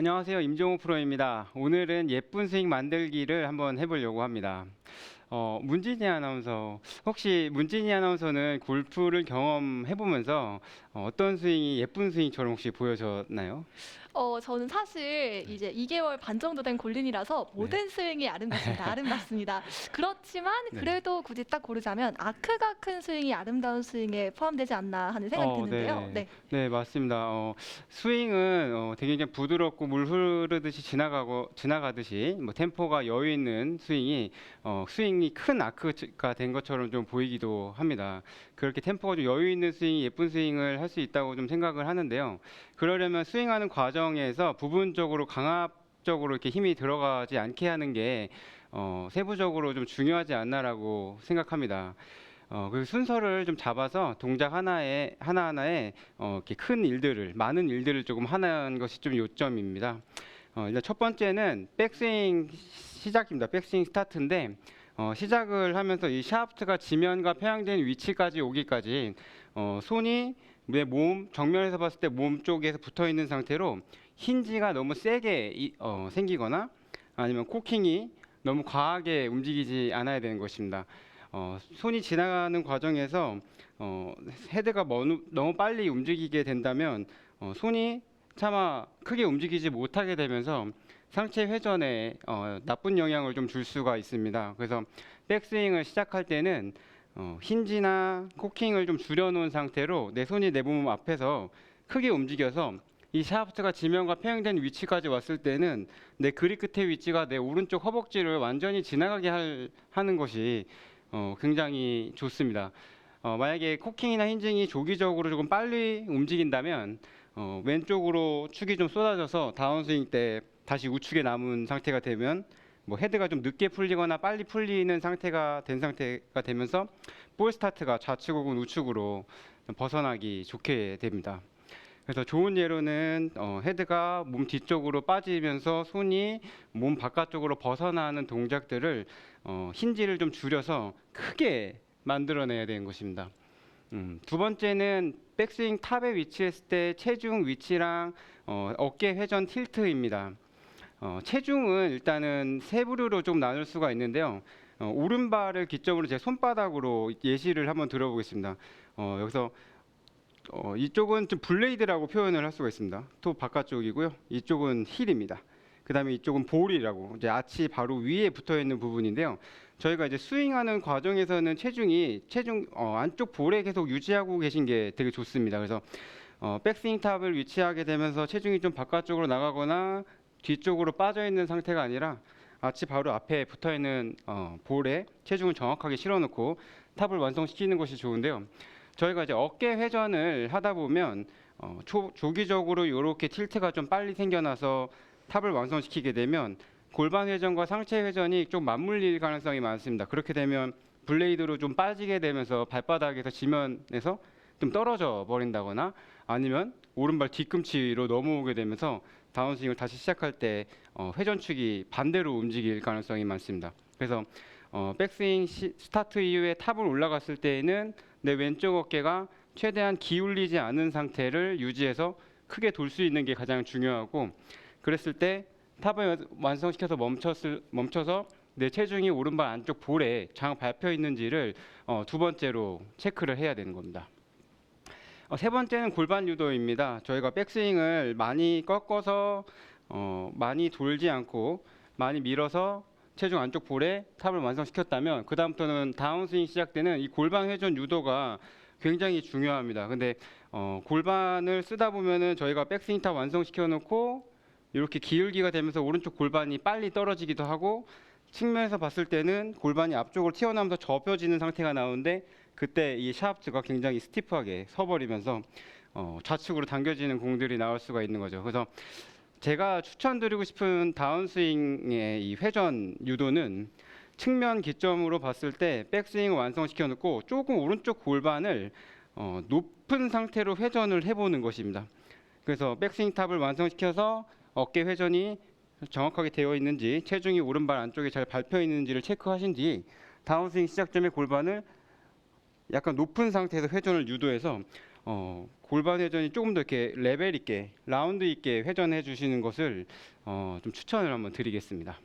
안녕하세요. 임종호 프로입니다. 오늘은 예쁜 스윙 만들기를 한번 해보려고 합니다. 어, 문진희 아나운서, 혹시 문진희 아나운서는 골프를 경험해보면서 어, 어떤 스윙이 예쁜 스윙처럼 혹시 보여졌나요? 어, 저는 사실 이제 2개월 반 정도 된 골린이라서 모든 스윙이 아름답습니다. 아름답습니다. 그렇지만 네. 그래도 굳이 딱 고르자면 아크가 큰 스윙이 아름다운 스윙에 포함되지 않나 하는 생각이 어, 드는데요. 네. 네. 네, 맞습니다. 어, 스윙은 어, 되게 그냥 부드럽고 물 흐르듯이 지나가고 지나가듯이 뭐 템포가 여유 있는 스윙이 어, 스윙이 큰 아크가 된 것처럼 좀 보이기도 합니다. 그렇게 템포가 좀 여유 있는 스윙이 예쁜 스윙을 할 수 있다고 좀 생각을 하는데요. 그러려면 스윙하는 과정 에서 부분적으로 강압적으로 이렇게 힘이 들어가지 않게 하는 게 어, 세부적으로 좀 중요하지 않나라고 생각합니다. 어, 그 순서를 좀 잡아서 동작 하나에 하나하나에 어, 이렇게 큰 일들을 많은 일들을 조금 하는 것이 좀 요점입니다. 어, 일단 첫 번째는 백스윙 시작입니다. 백스윙 스타트인데 어, 시작을 하면서 이 샤프트가 지면과 평행된 위치까지 오기까지 어, 손이 내 몸 정면에서 봤을 때 몸 쪽에서 붙어 있는 상태로 힌지가 너무 세게 이- 어, 생기거나 아니면 코킹이 너무 과하게 움직이지 않아야 되는 것입니다. 어, 손이 지나가는 과정에서 어, 헤드가 너무, 너무 빨리 움직이게 된다면 어, 손이 차마 크게 움직이지 못하게 되면서 상체 회전에 어, 나쁜 영향을 좀 줄 수가 있습니다. 그래서 백스윙을 시작할 때는 어, 힌지나 코킹을 좀 줄여놓은 상태로 내 손이 내 몸 앞에서 크게 움직여서 이 샤프트가 지면과 평행된 위치까지 왔을 때는 내 그립 끝의 위치가 내 오른쪽 허벅지를 완전히 지나가게 할, 하는 것이 어, 굉장히 좋습니다. 어, 만약에 코킹이나 힌징이 조기적으로 조금 빨리 움직인다면 어, 왼쪽으로 축이 좀 쏟아져서 다운스윙 때 다시 우측에 남은 상태가 되면 뭐 헤드가 좀 늦게 풀리거나 빨리 풀리는 상태가 된 상태가 되면서 볼 스타트가 좌측 혹은 우측으로 좀 벗어나기 좋게 됩니다. 그래서 좋은 예로는 어, 헤드가 몸 뒤쪽으로 빠지면서 손이 몸 바깥쪽으로 벗어나는 동작들을 어, 힌지를 좀 줄여서 크게 만들어내야 되는 것입니다. 음, 두 번째는 백스윙 탑에 위치했을 때 체중 위치랑 어, 어깨 회전 틸트입니다. 어, 체중은 일단은 세 부류로 좀 나눌 수가 있는데요. 어, 오른발을 기점으로 제 손바닥으로 예시를 한번 들어보겠습니다. 어, 여기서 어, 이쪽은 좀 블레이드라고 표현을 할 수가 있습니다. 톱 바깥쪽이고요. 이쪽은 힐입니다. 그다음에 이쪽은 볼이라고 이제 아치 바로 위에 붙어 있는 부분인데요. 저희가 이제 스윙하는 과정에서는 체중이 체중 어, 안쪽 볼에 계속 유지하고 계신 게 되게 좋습니다. 그래서 어, 백스윙 탑을 위치하게 되면서 체중이 좀 바깥쪽으로 나가거나 뒤쪽으로 빠져 있는 상태가 아니라 아치 바로 앞에 붙어 있는 어, 볼에 체중을 정확하게 실어놓고 탑을 완성시키는 것이 좋은데요. 저희가 이제 어깨 회전을 하다 보면 어, 초, 조기적으로 이렇게 틸트가 좀 빨리 생겨나서 탑을 완성시키게 되면 골반 회전과 상체 회전이 좀 맞물릴 가능성이 많습니다. 그렇게 되면 블레이드로 좀 빠지게 되면서 발바닥에서 지면에서 좀 떨어져 버린다거나 아니면 오른발 뒤꿈치로 넘어오게 되면서 다운스윙을 다시 시작할 때 어, 회전축이 반대로 움직일 가능성이 많습니다. 그래서 어, 백스윙 시, 스타트 이후에 탑을 올라갔을 때에는 내 왼쪽 어깨가 최대한 기울이지 않은 상태를 유지해서 크게 돌 수 있는 게 가장 중요하고 그랬을 때 탑을 완성시켜서 멈췄을, 멈춰서 내 체중이 오른발 안쪽 볼에 장 밟혀 있는지를 어, 두 번째로 체크를 해야 되는 겁니다. 어, 세 번째는 골반 유도입니다. 저희가 백스윙을 많이 꺾어서 어, 많이 돌지 않고 많이 밀어서 체중 안쪽 볼에 탑을 완성시켰다면 그 다음부터는 다운스윙 시작 때는 이 골반 회전 유도가 굉장히 중요합니다. 근데 어, 골반을 쓰다 보면은 저희가 백스윙 탑 완성시켜 놓고 이렇게 기울기가 되면서 오른쪽 골반이 빨리 떨어지기도 하고 측면에서 봤을 때는 골반이 앞쪽으로 튀어나오면서 접혀지는 상태가 나오는데 그때 이 샤프트가 굉장히 스티프하게 서버리면서 어, 좌측으로 당겨지는 공들이 나올 수가 있는 거죠. 그래서 제가 추천드리고 싶은 다운스윙의 이 회전 유도는 측면 기점으로 봤을 때 백스윙을 완성시켜 놓고 조금 오른쪽 골반을 어, 높은 상태로 회전을 해보는 것입니다. 그래서 백스윙 탑을 완성시켜서 어깨 회전이 정확하게 되어 있는지 체중이 오른발 안쪽에 잘 밟혀 있는지를 체크하신 뒤 다운스윙 시작점의 골반을 약간 높은 상태에서 회전을 유도해서 어, 골반 회전이 조금 더 이렇게 레벨 있게 라운드 있게 회전해 주시는 것을 어, 좀 추천을 한번 드리겠습니다.